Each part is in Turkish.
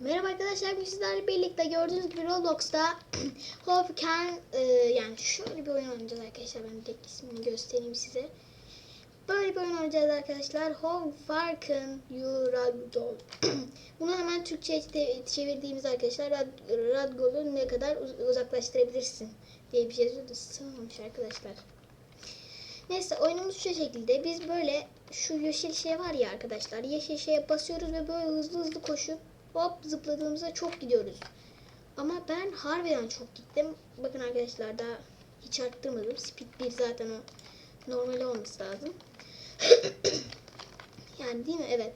Merhaba arkadaşlar, bugün sizlerle birlikte gördüğünüz gibi Roblox'ta Hope e, yani şöyle bir oyun oynayacağız arkadaşlar. Ben tek ismini göstereyim size. Böyle bir oyun oynayacağız arkadaşlar. Can you Radgol? Bunu hemen Türkçe'ye çevirdiğimiz arkadaşlar Rad- Radgol'u ne kadar uz- uzaklaştırabilirsin diye bir şey yazıyordu. Sığmamış arkadaşlar. Neyse oyunumuz şu şekilde. Biz böyle şu yeşil şey var ya arkadaşlar. Yeşil şeye basıyoruz ve böyle hızlı hızlı koşup hop zıpladığımızda çok gidiyoruz. Ama ben harbiden çok gittim. Bakın arkadaşlar daha hiç arttırmadım. Speed 1 zaten o normal olması lazım. yani değil mi? Evet.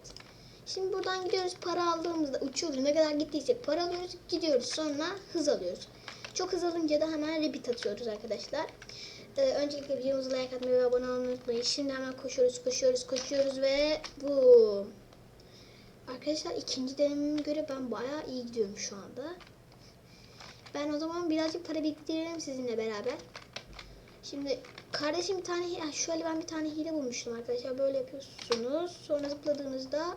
Şimdi buradan gidiyoruz. Para aldığımızda uçuyoruz. Ne kadar gittiysek para alıyoruz. Gidiyoruz. Sonra hız alıyoruz. Çok hız alınca da hemen rebit atıyoruz arkadaşlar. Ee, öncelikle videomuzu like atmayı ve abone olmayı unutmayın. Şimdi hemen koşuyoruz, koşuyoruz, koşuyoruz ve bu. Arkadaşlar ikinci denememe göre ben bayağı iyi gidiyorum şu anda. Ben o zaman birazcık para biriktirelim sizinle beraber. Şimdi kardeşim bir tane hi- şöyle ben bir tane hile bulmuştum arkadaşlar. Böyle yapıyorsunuz. Sonra zıpladığınızda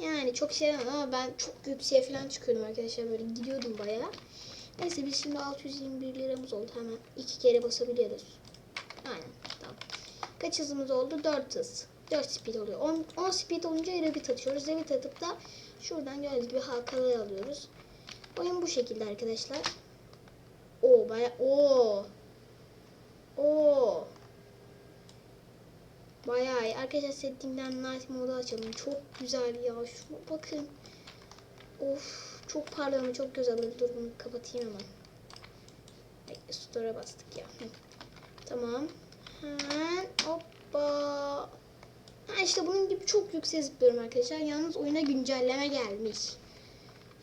yani çok şey ama ben çok yükseğe falan çıkıyordum arkadaşlar. Böyle gidiyordum bayağı. Neyse biz şimdi 621 liramız oldu. Hemen iki kere basabiliyoruz. Aynen tamam. Kaç hızımız oldu? 4 hız. 4 speed oluyor. 10, 10 speed olunca rabbit atıyoruz. Rabbit atıp da şuradan gördüğünüz gibi halkaları alıyoruz. Oyun bu şekilde arkadaşlar. Oo baya oo. Oo. Bayağı iyi. Arkadaşlar settingden night modu açalım. Çok güzel ya. Şuna bakın. Of. Çok parlak ama çok güzel. Dur bunu kapatayım hemen. Store'a bastık ya. Tamam. Ha işte bunun gibi çok yüksek zıplıyorum arkadaşlar. Yalnız oyuna güncelleme gelmiş.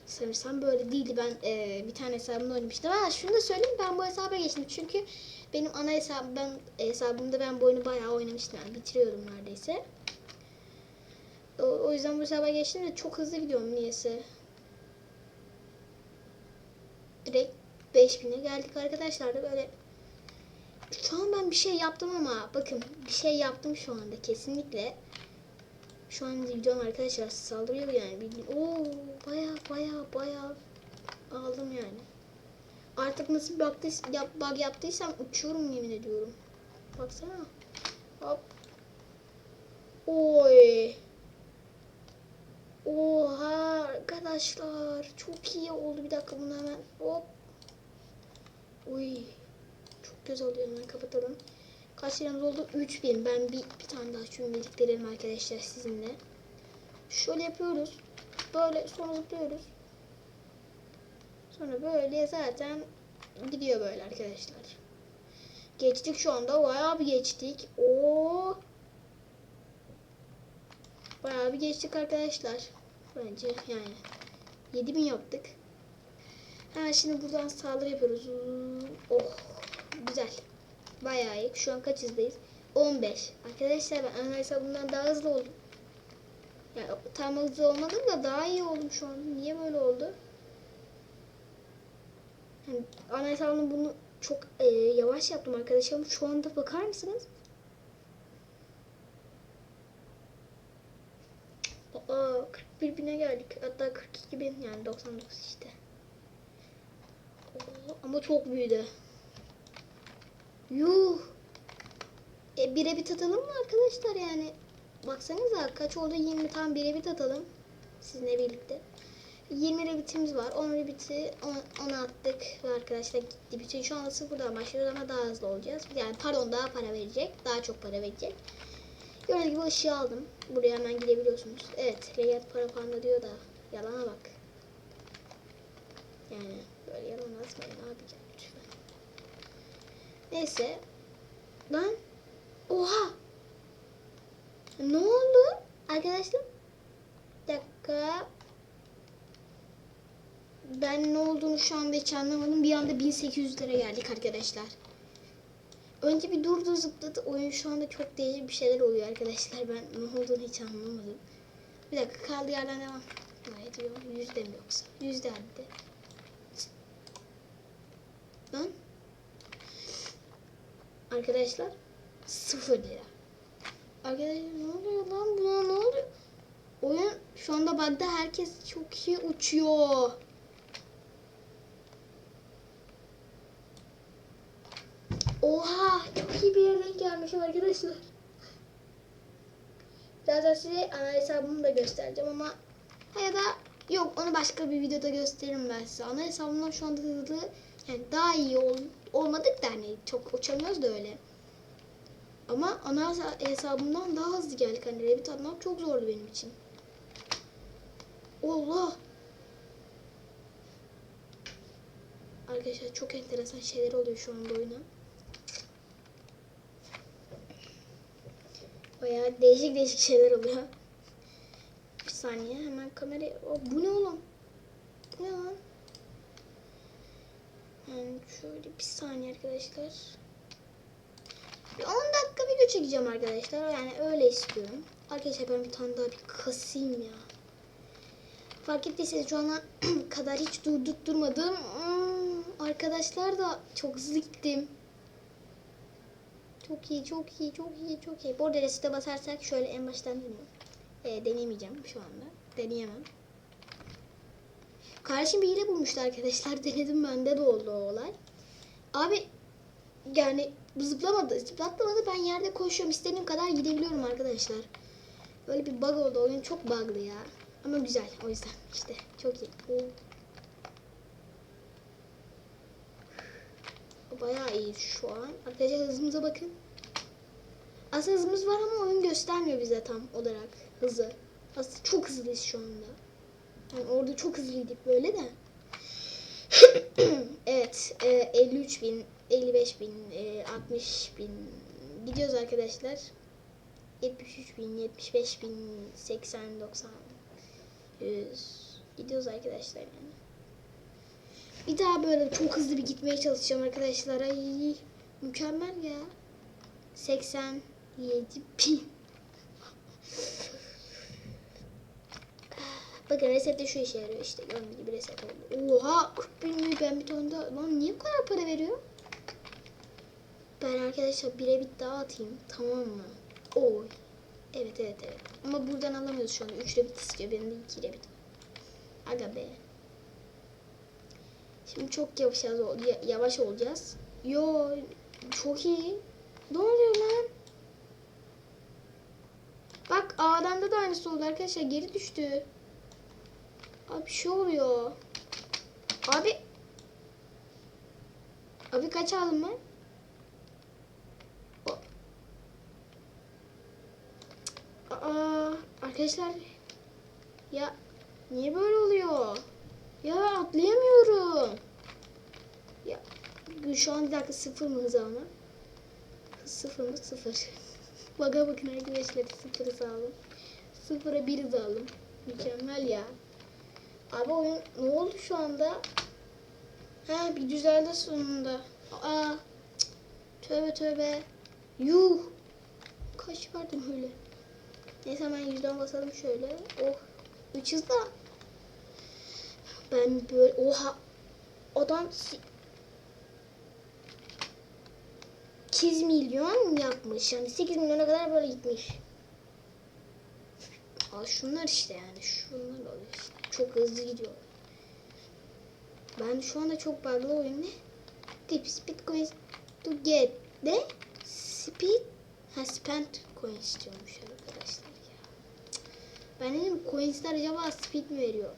Sanırsam böyle değildi. Ben eee, bir tane hesabımda oynamıştım. Ha şunu da söyleyeyim ben bu hesaba geçtim. Çünkü benim ana hesabım, ben, hesabımda ben bu oyunu bayağı oynamıştım. Yani bitiriyordum neredeyse. O, o yüzden bu hesaba geçtim de çok hızlı gidiyorum niyeyse. Direkt 5000'e geldik arkadaşlar da böyle şu an ben bir şey yaptım ama bakın bir şey yaptım şu anda kesinlikle. Şu an gidiyorum arkadaşlar saldırıyor yani bildiğin. Oo baya baya baya aldım yani. Artık nasıl bug, yap, bug yaptıysam uçuyorum yemin ediyorum. Baksana. Hop. Oy. Oha arkadaşlar çok iyi oldu bir dakika bunu hemen hop. Uy. Çok oluyor hemen kapatalım. Kaç liramız oldu? 3000. Ben bir, bir tane daha şunu biriktirelim arkadaşlar sizinle. Şöyle yapıyoruz. Böyle sonra zıplıyoruz. Sonra böyle zaten gidiyor böyle arkadaşlar. Geçtik şu anda. Bayağı bir geçtik. Oo. Bayağı bir geçtik arkadaşlar. Bence yani 7000 yaptık. Ha şimdi buradan saldırı yapıyoruz. Oh güzel. Bayağı iyi. Şu an kaç hızdayız? 15. Arkadaşlar ben ana hesabımdan daha hızlı oldum. Yani tam hızlı olmadım da daha iyi oldum şu an. Niye böyle oldu? Yani ana hesabımda bunu çok e, yavaş yaptım arkadaşlar. Ama Şu anda bakar mısınız? Aa, 41 bine geldik. Hatta 42 bin yani 99 işte. Oo, ama çok büyüdü. Yuh. E, bire bir atalım mı arkadaşlar yani? Baksanıza kaç oldu 20 tam bire bir atalım. Sizinle birlikte. 20 rebitimiz var. 10 rebiti 10 attık ve arkadaşlar gitti. Bütün şu anda sıfırdan başlıyoruz ama daha hızlı olacağız. Yani pardon daha para verecek. Daha çok para verecek. Gördüğünüz gibi ışığı aldım. Buraya hemen gidebiliyorsunuz. Evet. Reyat para panda diyor da yalana bak. Yani böyle yalan atmayın abi. Neyse. Lan. Oha. Ne oldu? Arkadaşlar. Bir dakika. Ben ne olduğunu şu anda hiç anlamadım. Bir anda 1800 lira geldik arkadaşlar. Önce bir durdu zıpladı. Oyun şu anda çok değişik bir şeyler oluyor arkadaşlar. Ben ne olduğunu hiç anlamadım. Bir dakika kaldı yerden devam. Ne diyor? Yüzde mi yoksa? Yüzde hadi. Lan. Arkadaşlar sıfır lira. Arkadaşlar ne oluyor lan buna ne oluyor? Oyun şu anda bug'da herkes çok iyi uçuyor. Oha çok iyi bir yere denk gelmişim arkadaşlar. Birazdan size ana hesabımı da göstereceğim ama ya da yok onu başka bir videoda gösteririm ben size. Ana hesabımdan şu anda hızlı yani daha iyi ol, olmadık da hani çok uçamıyoruz da öyle. Ama ana hesa- hesabımdan daha hızlı geldik. Hani Rabbit atmak çok zordu benim için. Allah! Arkadaşlar çok enteresan şeyler oluyor şu anda oyuna. Bayağı değişik değişik şeyler oluyor. Bir saniye hemen kamerayı... O, bu ne oğlum? Bu ne lan? Yani şöyle bir saniye arkadaşlar. Bir 10 dakika video çekeceğim arkadaşlar. Yani öyle istiyorum. Arkadaşlar ben bir tane daha bir kasayım ya. Fark ettiyseniz şu ana kadar hiç durdurtturmadım. Hmm, arkadaşlar da çok hızlı gittim. Çok iyi, çok iyi, çok iyi, çok iyi. Bu arada basarsak şöyle en baştan. E, deneyemeyeceğim şu anda. Deneyemem. Kardeşim bir hile bulmuştu arkadaşlar. Denedim bende de oldu o olay. Abi yani zıplamadı. Zıplatlamadı. Ben yerde koşuyorum. İstediğim kadar gidebiliyorum arkadaşlar. Böyle bir bug oldu. Oyun çok bug'lı ya. Ama güzel. O yüzden işte çok iyi. Oo. Bayağı iyi şu an. Arkadaşlar hızımıza bakın. Aslında hızımız var ama oyun göstermiyor bize tam olarak hızı. Aslında çok hızlıyız şu anda. Yani orada çok hızlıydık böyle de. evet. E, 53 bin, 55 bin, e, 60 bin gidiyoruz arkadaşlar. 73 bin, 75 bin, 80, 90, 100 gidiyoruz arkadaşlar yani. Bir daha böyle çok hızlı bir gitmeye çalışacağım arkadaşlar. Ay mükemmel ya. 87 bin. Bakın reset de şu işe yarıyor işte. Gördüğünüz gibi reset oldu. Oha 40 bin mi? Ben bir tane daha. Lan niye bu kadar para veriyor? Ben arkadaşlar bire bit daha atayım. Tamam mı? Oy. Evet evet evet. Ama buradan alamıyoruz şu anda. 3 rebit istiyor. Benim de 2 rebit var. Aga be. Şimdi çok yavaş yavaş olacağız. Yo çok iyi. Ne oluyor lan? Bak A'dan da aynısı oldu arkadaşlar. Geri düştü. Abi şey oluyor. Abi. Abi kaç aldım ben? Aa, arkadaşlar. Ya niye böyle oluyor? Ya atlayamıyorum. Ya şu an bir dakika sıfır mı hız alma? Sıfır mı? Sıfır. Baka bakın arkadaşlar sıfır hız aldım. Sıfıra bir hız. Mükemmel ya. Abi oyun ne oldu şu anda? Ha bir düzeldi sonunda. Aa cık, tövbe tövbe. Yuh. Kaç verdim öyle. Neyse hemen yüzden basalım şöyle. Oh. Üç hızda. Ben böyle oha adam 8 milyon yapmış. Yani 8 milyona kadar böyle gitmiş. Aa, şunlar işte yani. Şunlar oluyor işte. Çok hızlı gidiyor. Ben şu anda çok bug'lı oyun ne? Tip speed coins to get ne? Speed ha spend coin istiyormuş arkadaşlar ya. Ben dedim coinsler acaba speed mi veriyor?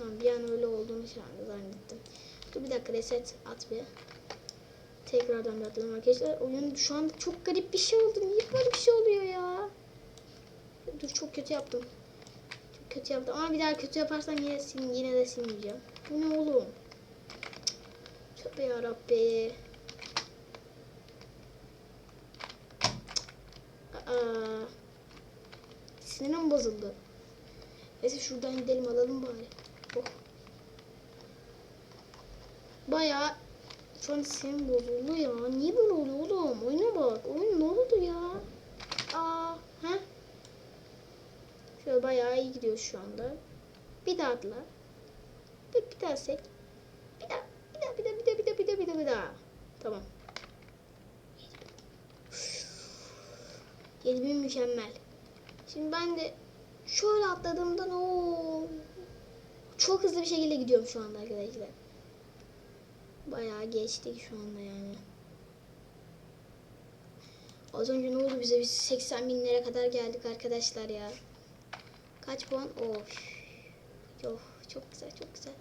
Lan bir an öyle olduğunu şu anda zannettim. Dur bir dakika reset at bir. Tekrardan bir atalım arkadaşlar. Oyun şu anda çok garip bir şey oldu. Niye böyle bir şey oluyor ya? Dur çok kötü yaptım. Kötü yaptım. Ama bir daha kötü yaparsam yine, sil, yine de silmeyeceğim. Bu ne oğlum? Tövbe yarabbi. Aa, sinirim bozuldu. Neyse şuradan gidelim alalım bari. Oh. Bayağı şu an sinirim bozuldu ya. Niye böyle oluyor oğlum? Oyuna bak. Oyun ne oldu ya? Aa, ha? Şöyle bayağı iyi gidiyor şu anda. Bir daha atla. Bir, bir daha sek. Bir daha, bir daha, bir daha, bir daha, bir daha, bir daha, bir daha, bir daha. Tamam. 7000 mükemmel. Şimdi ben de Şöyle atladığımda o çok hızlı bir şekilde gidiyorum şu anda arkadaşlar. Bayağı geçtik şu anda yani. Az önce ne oldu bize? Biz 80 binlere kadar geldik arkadaşlar ya. Kaç puan? Of. Yok çok güzel çok güzel.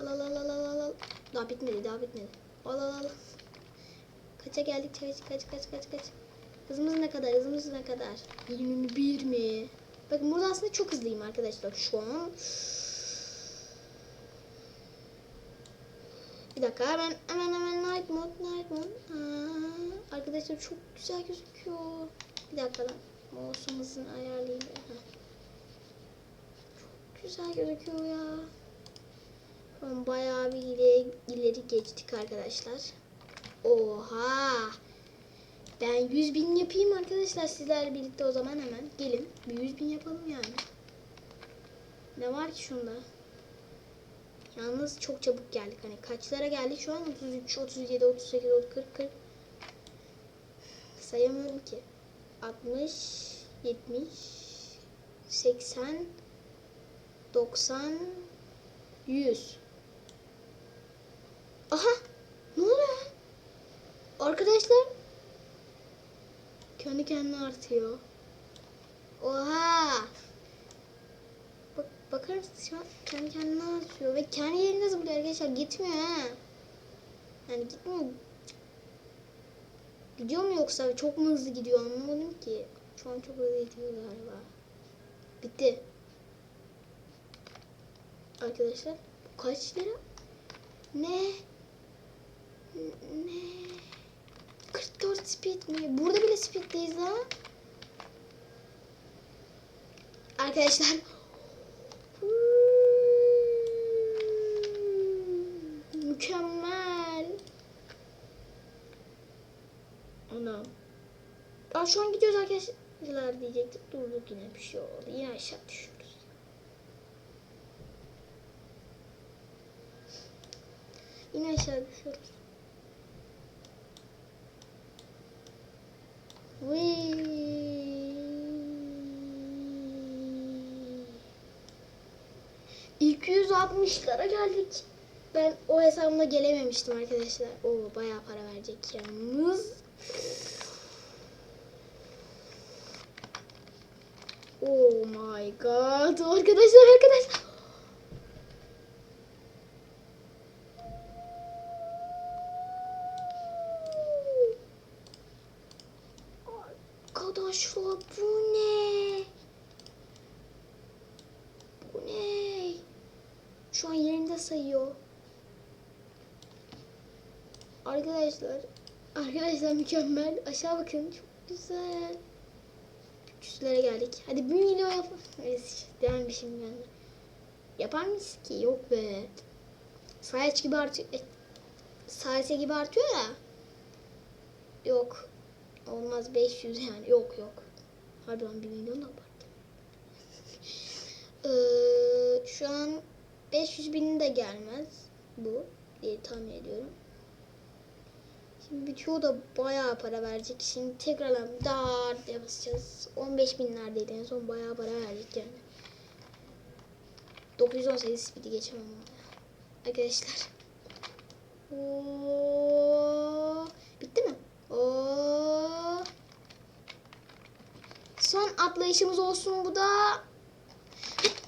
Al al al al al al. Daha bitmedi daha bitmedi. Al al al. Kaça geldik kaç kaç kaç kaç kaç. Hızımız ne kadar hızımız ne kadar? 21 mi? Bakın burada aslında çok hızlıyım arkadaşlar şu an. Bir dakika hemen hemen hemen night mode night mode. Aa, arkadaşlar çok güzel gözüküyor. Bir dakika lan. Mouse'un hızını ayarlayayım. Heh. Güzel gözüküyor ya. An bayağı bir ileri, ileri geçtik arkadaşlar. Oha. Ben 100 bin yapayım arkadaşlar sizlerle birlikte o zaman hemen. Gelin bir 100 bin yapalım yani. Ne var ki şunda? Yalnız çok çabuk geldik. Hani kaçlara geldik şu an? 33, 37, 38, 40, 40. Sayamıyorum ki. 60, 70, 80, 90, 100. Aha! Ne oluyor? Arkadaşlar kendi kendine artıyor. Oha! Bak, bakar mısınız şu an kendi kendine artıyor ve kendi yerinde zıplıyor arkadaşlar gitmiyor ha. Yani gitmiyor. Gidiyor mu yoksa çok mu hızlı gidiyor anlamadım ki. Şu an çok hızlı gidiyor galiba. Bitti. Arkadaşlar bu kaç lira? Ne? Ne? 44 speed mi? Burada bile speeddeyiz ha. Arkadaşlar. Mükemmel. Ana. Aa, şu an gidiyoruz arkadaşlar diyecektik. Durduk yine bir şey oldu. Yine aşağı düşüyoruz. Yine aşağı düşüyoruz. Vıy. 260'lara geldik. Ben o hesabımda gelememiştim arkadaşlar. O bayağı para verecek yalnız. Oh my god. Arkadaşlar arkadaşlar. Arkadaşlar bu ne? Bu ne? Şu an yerinde sayıyor. Arkadaşlar. Arkadaşlar mükemmel. Aşağı bakın. Çok güzel. 300'lere geldik. Hadi 1 milyon yap. Evet, devam bir şimdi ben. Yapar mıyız ki? Yok be. Sayaç gibi artıyor. E, gibi artıyor ya. Yok. Olmaz 500 yani. Yok yok. Pardon 1 milyon abarttım. ee, şu an 500 bin de gelmez bu diye tahmin ediyorum. Şimdi bitiyor da bayağı para verecek. Şimdi tekrardan dar diye basacağız. 15 binlerdeydi en son bayağı para verecek yani. 918 speed'i geçemem. Arkadaşlar. Oo, bitti mi? Oo. Son atlayışımız olsun bu da.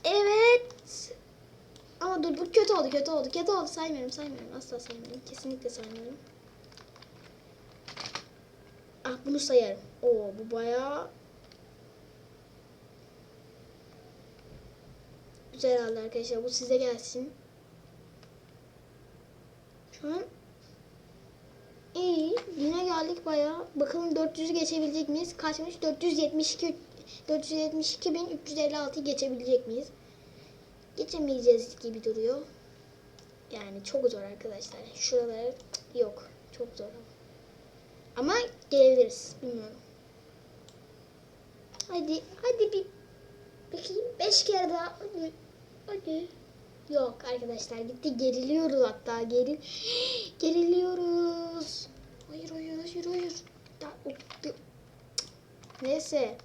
Evet. Ama dur bu kötü oldu kötü oldu kötü oldu saymıyorum saymıyorum asla saymıyorum kesinlikle saymıyorum. Ah bunu sayarım. Oo bu bayağı güzel oldu arkadaşlar. Bu size gelsin. Şu an iyi. Yine geldik bayağı. Bakalım 400'ü geçebilecek miyiz? Kaçmış? 472 472.356'yı geçebilecek miyiz? Geçemeyeceğiz gibi duruyor. Yani çok zor arkadaşlar. Şuraları yok. Çok zor. Ama gelebiliriz. Bilmiyorum. Hadi. Hadi bir bakayım. Beş kere daha. Hadi. Hadi. Yok arkadaşlar gitti. Geriliyoruz hatta. Geril geriliyoruz. Hayır hayır hayır hayır. Da- Neyse.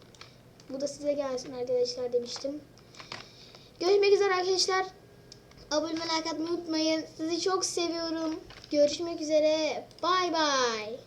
Bu da size gelsin arkadaşlar demiştim. Görüşmek üzere arkadaşlar. Abone like atmayı unutmayın. Sizi çok seviyorum. Görüşmek üzere. Bay bay.